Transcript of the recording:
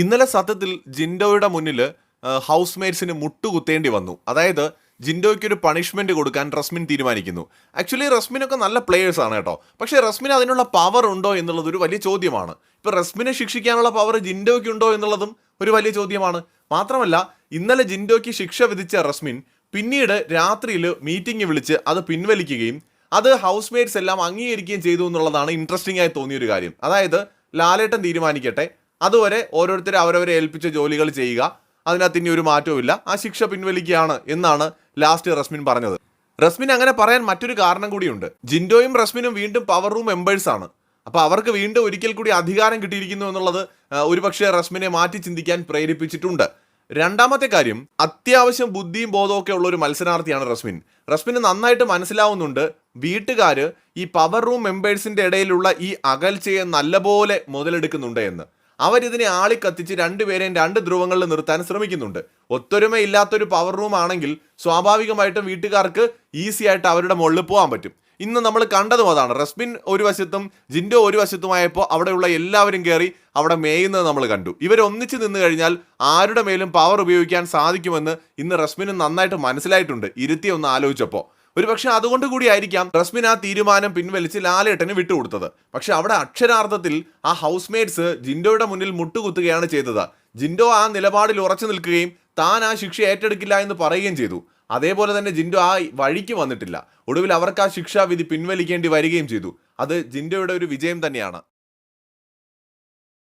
ഇന്നലെ സത്യത്തിൽ ജിൻഡോയുടെ മുന്നിൽ ഹൗസ് മേറ്റ്സിന് മുട്ടുകുത്തേണ്ടി വന്നു. അതായത് ജിൻഡോയ്ക്ക് ഒരു പണിഷ്മെന്റ് കൊടുക്കാൻ റസ്മിൻ തീരുമാനിക്കുന്നു. ആക്ച്വലി റസ്മിനൊക്കെ നല്ല പ്ലേയേഴ്സ് ആണ് കേട്ടോ. പക്ഷേ റസ്മിൻ അതിനുള്ള പവർ ഉണ്ടോ എന്നുള്ളത് ഒരു വലിയ ചോദ്യമാണ്. ഇപ്പോൾ റസ്മിനെ ശിക്ഷിക്കാനുള്ള പവർ ജിൻഡോയ്ക്ക് ഉണ്ടോ എന്നുള്ളതും ഒരു വലിയ ചോദ്യമാണ്. മാത്രമല്ല ഇന്നലെ ജിൻഡോയ്ക്ക് ശിക്ഷ വിധിച്ച റസ്മിൻ പിന്നീട് രാത്രിയിൽ മീറ്റിംഗ് വിളിച്ച് അത് പിൻവലിക്കുകയും അത് ഹൗസ് മേറ്റ്സ് എല്ലാം അംഗീകരിക്കുകയും ചെയ്തു എന്നുള്ളതാണ് ഇൻട്രസ്റ്റിംഗ് ആയി തോന്നിയൊരു കാര്യം. അതായത് ലാലേട്ടൻ തീരുമാനിക്കട്ടെ അതുവരെ ഓരോരുത്തരെ അവരവരെ ഏൽപ്പിച്ച ജോലികൾ ചെയ്യുക. അതിനകത്ത് ഇനി ഒരു മാറ്റവുമില്ല. ആ ശിക്ഷ പിൻവലിക്കുകയാണ് എന്നാണ് ലാസ്റ്റ് റസ്മിൻ പറഞ്ഞത്. റസ്മിൻ അങ്ങനെ പറയാൻ മറ്റൊരു കാരണം കൂടിയുണ്ട്. ജിൻഡോയും റസ്മിനും വീണ്ടും പവർ റൂം മെമ്പേഴ്സ് ആണ്. അപ്പൊ അവർക്ക് വീണ്ടും ഒരിക്കൽ കൂടി അധികാരം കിട്ടിയിരിക്കുന്നു എന്നുള്ളത് ഒരുപക്ഷെ റസ്മിനെ മാറ്റി ചിന്തിക്കാൻ പ്രേരിപ്പിച്ചിട്ടുണ്ട്. രണ്ടാമത്തെ കാര്യം അത്യാവശ്യം ബുദ്ധിയും ബോധമൊക്കെ ഉള്ള ഒരു മത്സരാർത്ഥിയാണ് റസ്മിൻ. റസ്മിന് നന്നായിട്ട് മനസ്സിലാവുന്നുണ്ട് വീട്ടുകാർ ഈ പവർ റൂം മെമ്പേഴ്സിന്റെ ഇടയിലുള്ള ഈ അകൽച്ചയെ നല്ലപോലെ മുതലെടുക്കുന്നുണ്ട് എന്ന്. അവരിതിനെ ആളിക്കത്തിച്ച് രണ്ടുപേരെയും രണ്ട് ധ്രുവങ്ങളിൽ നിർത്താൻ ശ്രമിക്കുന്നുണ്ട്. ഒത്തൊരുമയില്ലാത്തൊരു പവർ റൂം ആണെങ്കിൽ സ്വാഭാവികമായിട്ടും വീട്ടുകാർക്ക് ഈസി ആയിട്ട് അവരുടെ മുകളിൽ പോകാൻ പറ്റും. ഇന്ന് നമ്മൾ കണ്ടതും അതാണ്. റസ്മിൻ ഒരു വശത്തും ജിൻഡോ ഒരു വശത്തുമായപ്പോൾ അവിടെയുള്ള എല്ലാവരും കയറി അവിടെ മേയുന്നത് നമ്മൾ കണ്ടു. ഇവർ ഒന്നിച്ച് നിന്ന് കഴിഞ്ഞാൽ ആരുടെ മേലും പവർ ഉപയോഗിക്കാൻ സാധിക്കുമെന്ന് ഇന്ന് റസ്മിന് നന്നായിട്ട് മനസ്സിലായിട്ടുണ്ട്. ഇരുത്തി ഒന്ന് ആലോചിച്ചപ്പോൾ ഒരുപക്ഷെ അതുകൊണ്ട് കൂടിയായിരിക്കാം റസ്മിൻ ആ തീരുമാനം പിൻവലിച്ച് ലാലേട്ടന് വിട്ടുകൊടുത്തത്. പക്ഷെ അവിടെ അക്ഷരാർത്ഥത്തിൽ ആ ഹൗസ് മേറ്റ്സ് ജിൻഡോയുടെ മുന്നിൽ മുട്ടുകുത്തുകയാണ് ചെയ്തത്. ജിൻഡോ ആ നിലപാടിൽ ഉറച്ചു നിൽക്കുകയും താൻ ആ ശിക്ഷ ഏറ്റെടുക്കില്ല എന്ന് പറയുകയും ചെയ്തു. അതേപോലെ തന്നെ ജിൻഡോ ആ വഴിക്ക് വന്നിട്ടില്ല. ഒടുവിൽ അവർക്ക് ആ ശിക്ഷാവിധി പിൻവലിക്കേണ്ടി വരികയും ചെയ്തു. അത് ജിൻഡോയുടെ ഒരു വിജയം തന്നെയാണ്.